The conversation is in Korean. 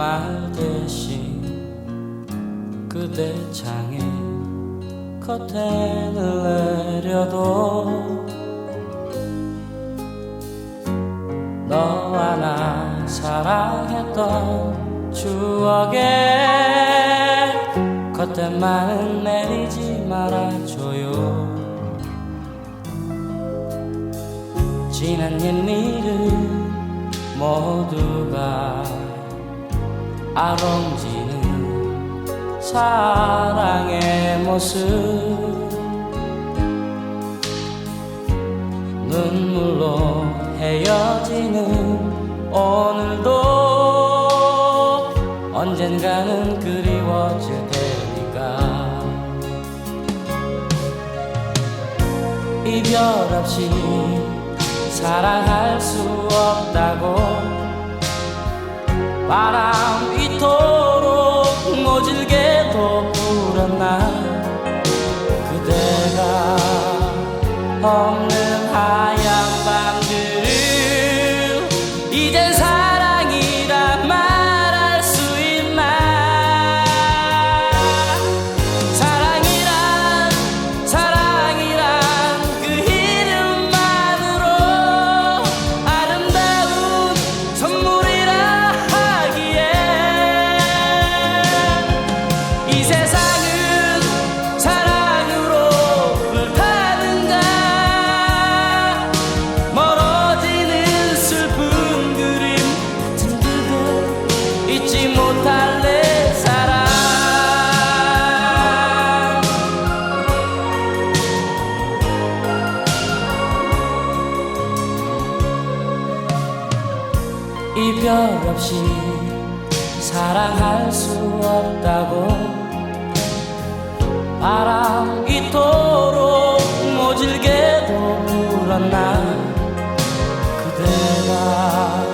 말 대신 그대 창에 커튼을 내려도 너와 나 사랑했던 추억에 커튼만은 내리지 말아줘요. 지난 옛일을 모두가 아롱지는 사랑의 모습. 눈물로 헤어지는 오늘도 언젠가는 그리워질 테니까. 이별 없이 사랑할 수 없다고 바람 불었나 그대가 없는 이별 없이 사랑할 수 없다고. 바람이도록 모질게도 울었나. 그대가